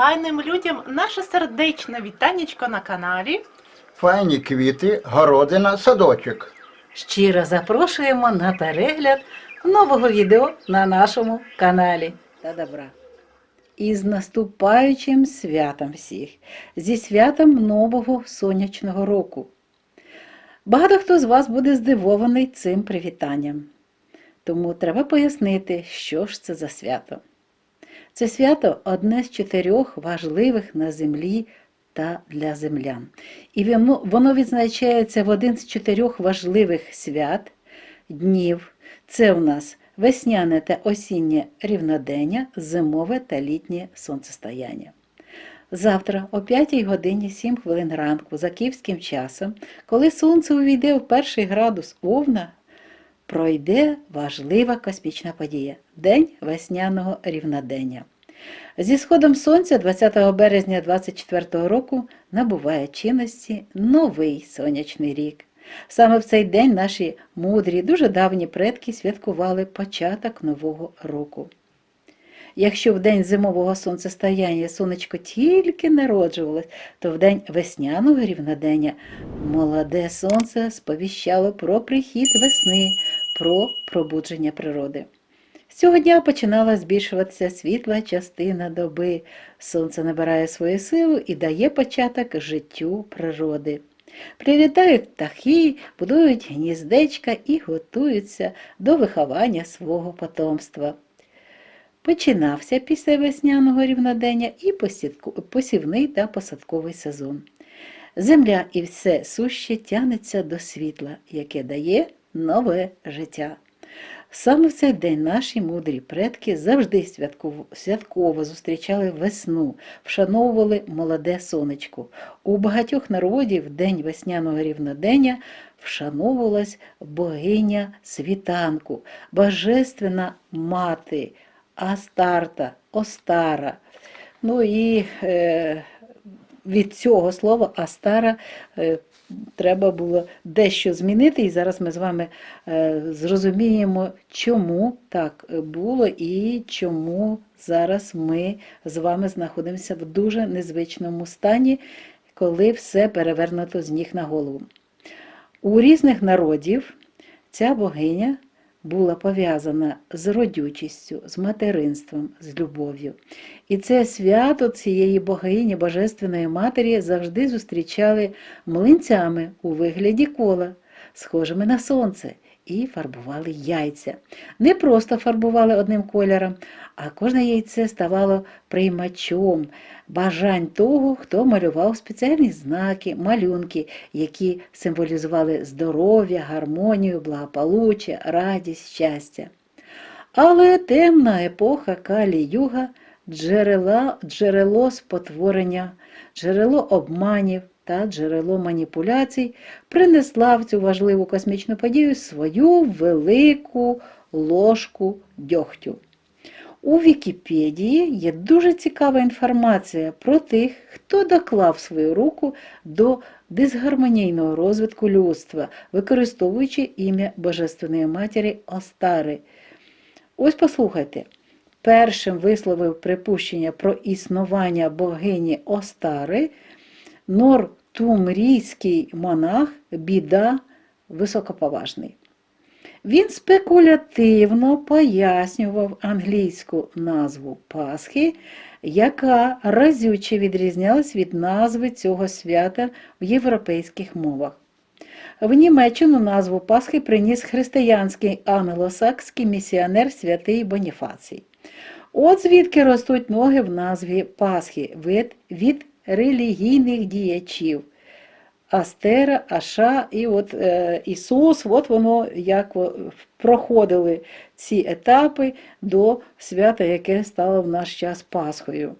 файним людям наше сердечне вітанечко на каналі. Файні квіти, городина, садочок. Щиро запрошуємо на перегляд нового відео на нашому каналі та добра. І з наступаючим святом всіх, зі святом нового сонячного року. Багато хто з вас буде здивований цим привітанням. Тому треба пояснити, що ж це за свято. Це свято одне з чотирьох важливих на землі та для землян. І воно, відзначається в один з чотирьох важливих свят днів. Це у нас весняне та осіннє рівнодення, зимове та літнє сонцестояння. Завтра о 5 годині 7 хвилин ранку за київським часом, коли сонце увійде в перший градус Овна, пройде важлива космічна подія День весняного рівнодення. Зі сходом сонця 20 березня 24 року набуває чинності новий сонячний рік. Саме в цей день наші мудрі, дуже давні предки святкували початок нового року. Якщо в день зимового сонцестояння сонечко тільки народжувалось, то в день весняного рівнодення молоде сонце сповіщало про прихід весни, про пробудження природи. З цього дня починала збільшуватися світла частина доби. Сонце набирає свою силу і дає початок життю природи. Прилітають птахи, будують гніздечка і готуються до виховання свого потомства. Починався після весняного рівнодення і посівний та посадковий сезон. Земля і все суще тянеться до світла, яке дає нове життя. Саме в цей день наші мудрі предки завжди святково, зустрічали весну, вшановували молоде сонечко. У багатьох народів день весняного рівнодення вшановувалась богиня світанку, божественна мати, Астарта, Остара. Ну і е, від цього слова Астара е, треба було дещо змінити, і зараз ми з вами е, зрозуміємо, чому так було і чому зараз ми з вами знаходимося в дуже незвичному стані, коли все перевернуто з ніг на голову. У різних народів ця богиня була пов'язана з родючістю, з материнством, з любов'ю. І це свято цієї богині, Божественної Матері, завжди зустрічали млинцями у вигляді кола, схожими на сонце, і фарбували яйця. Не просто фарбували одним кольором, а кожне яйце ставало приймачом бажань того, хто малював спеціальні знаки, малюнки, які символізували здоров'я, гармонію, благополуччя, радість, щастя. Але темна епоха Калі-Юга джерела, джерело спотворення, джерело обманів та джерело маніпуляцій принесла в цю важливу космічну подію свою велику ложку дьогтю. У Вікіпедії є дуже цікава інформація про тих, хто доклав свою руку до дисгармонійного розвитку людства, використовуючи ім'я Божественної Матері Остари. Ось послухайте. Першим висловив припущення про існування богині Остари нортумрійський монах Біда Високоповажний. Він спекулятивно пояснював англійську назву Пасхи, яка разюче відрізнялась від назви цього свята в європейських мовах. В Німеччину назву Пасхи приніс християнський англосакський місіонер святий Боніфацій. От звідки ростуть ноги в назві Пасхи від, від релігійних діячів. Астера, Аша і от е, Ісус, от воно як проходили ці етапи до свята, яке стало в наш час Пасхою.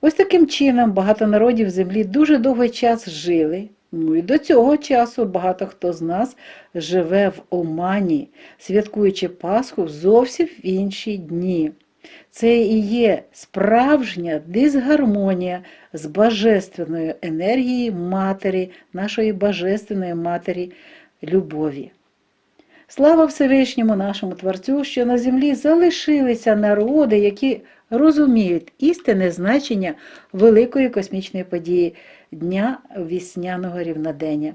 Ось таким чином багато народів землі дуже довгий час жили. Ну і до цього часу багато хто з нас живе в Омані, святкуючи Пасху зовсім в інші дні. Це і є справжня дисгармонія з божественною енергією Матері, нашої Божественної Матері любові. Слава Всевишньому нашому Творцю, що на землі залишилися народи, які розуміють істинне значення великої космічної події Дня вісняного рівнодення.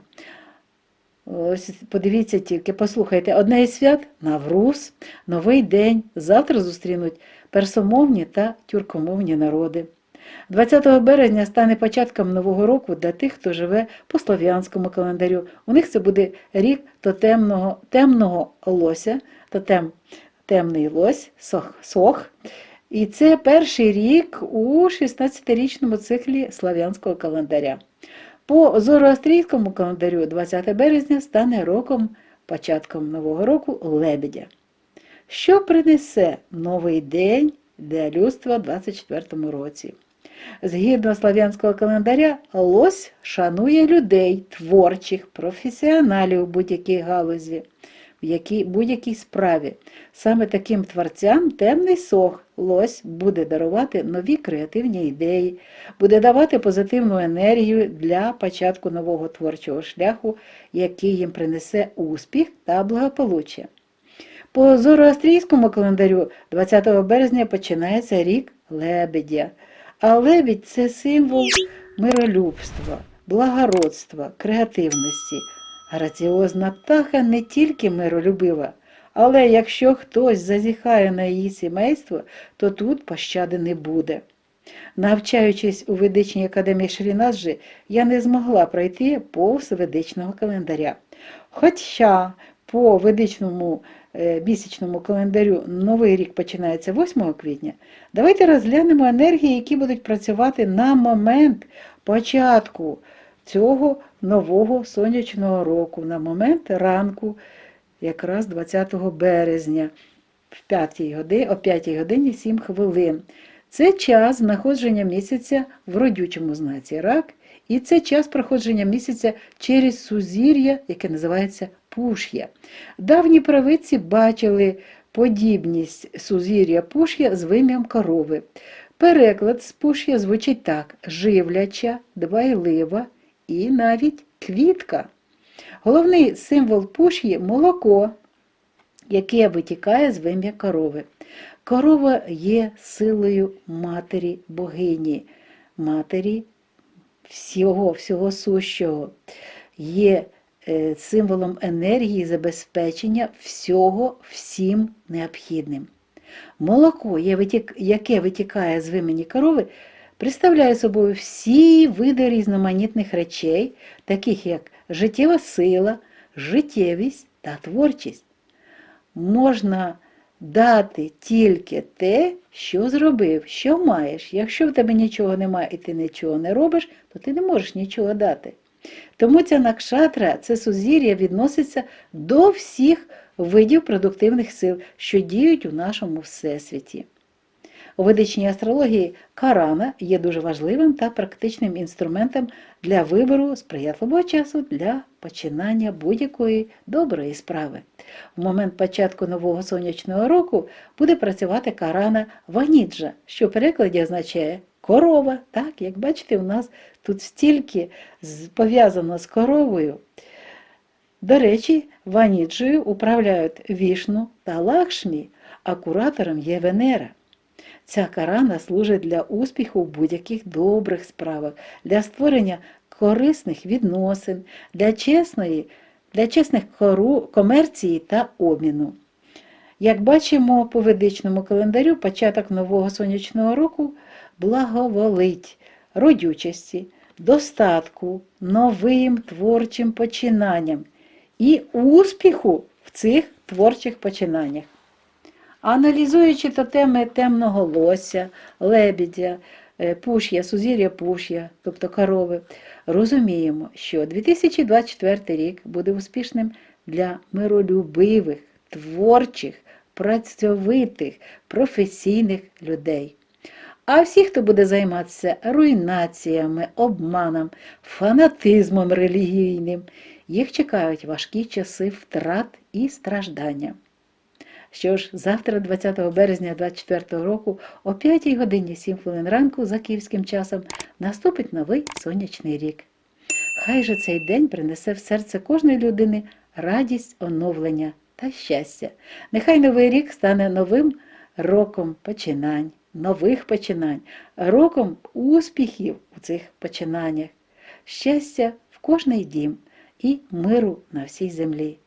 Ось подивіться тільки, послухайте, одне із свят Навруз, Новий день. Завтра зустрінуть персомовні та тюркомовні народи. 20 березня стане початком нового року для тих, хто живе по слов'янському календарю. У них це буде рік тотемного, темного лося, тотем темний лось, сох, сох. І це перший рік у 16-річному циклі слав'янського календаря. По зороастрійському календарю 20 березня стане роком, початком нового року лебедя. Що принесе новий день для людства в 24 році? Згідно слав'янського календаря, лось шанує людей, творчих, професіоналів у будь-якій галузі, в якій, будь-якій справі. Саме таким творцям темний сох лось буде дарувати нові креативні ідеї, буде давати позитивну енергію для початку нового творчого шляху, який їм принесе успіх та благополуччя. По зороастрійському календарю 20 березня починається рік лебедя. А лебідь це символ миролюбства, благородства, креативності. Граціозна птаха не тільки миролюбива, але якщо хтось зазіхає на її сімейство, то тут пощади не буде. Навчаючись у ведичній академії Шрінаджі, я не змогла пройти повз ведичного календаря. Хоча по ведичному місячному календарю новий рік починається 8 квітня, давайте розглянемо енергії, які будуть працювати на момент початку цього нового сонячного року, на момент ранку, якраз 20 березня, в 5 годині, о 5 годині 7 хвилин. Це час знаходження місяця в родючому знаці рак, і це час проходження місяця через сузір'я, яке називається пуш'я. Давні правиці бачили подібність сузір'я пуш'я з вим'ям корови. Переклад з пуш'я звучить так: живляча, дбайлива і навіть квітка. Головний символ пуш'ї молоко, яке витікає з вим'я корови. Корова є силою матері богині, матері всього, всього сущого, є символом енергії забезпечення всього всім необхідним. Молоко, яке витікає з вимені корови, представляє собою всі види різноманітних речей, таких як життєва сила, життєвість та творчість. Можна дати тільки те, що зробив, що маєш. Якщо в тебе нічого немає і ти нічого не робиш, то ти не можеш нічого дати. Тому ця накшатра, це сузір'я відноситься до всіх видів продуктивних сил, що діють у нашому всесвіті. У ведичній астрології карана є дуже важливим та практичним інструментом для вибору сприятливого часу для починання будь-якої доброї справи. В момент початку нового сонячного року буде працювати карана ваніджа, що в перекладі означає корова. Так, як бачите, у нас тут стільки пов'язано з коровою. До речі, ваніджею управляють Вішну та Лакшмі, а куратором є Венера. Ця карана служить для успіху в будь-яких добрих справах, для створення корисних відносин, для чесної, для чесних комерції та обміну. Як бачимо по ведичному календарю, початок нового сонячного року благоволить родючості, достатку, новим творчим починанням і успіху в цих творчих починаннях. Аналізуючи тотеми темного лося, лебідя, е, пуш'я, сузір'я пуш'я, тобто корови, розуміємо, що 2024 рік буде успішним для миролюбивих, творчих, працьовитих, професійних людей. А всі, хто буде займатися руйнаціями, обманом, фанатизмом релігійним, їх чекають важкі часи втрат і страждання. Що ж, завтра, 20 березня 2024 року, о 5 годині 7 хвилин ранку за київським часом, наступить новий сонячний рік. Хай же цей день принесе в серце кожної людини радість оновлення та щастя. Нехай новий рік стане новим роком починань, нових починань, роком успіхів у цих починаннях, щастя в кожний дім і миру на всій землі.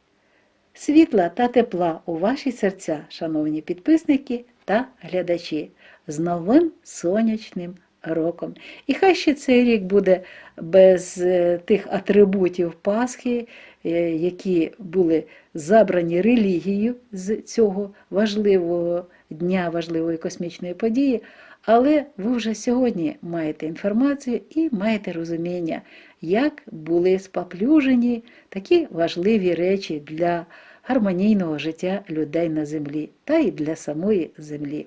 Світла та тепла у ваші серця, шановні підписники та глядачі, з новим сонячним роком. І хай ще цей рік буде без е, тих атрибутів Пасхи, е, які були забрані релігією з цього важливого дня, важливої космічної події. Але ви вже сьогодні маєте інформацію і маєте розуміння, як були споплюжені такі важливі речі для гармонійного життя людей на землі та й для самої землі.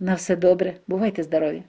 На все добре, бувайте здорові!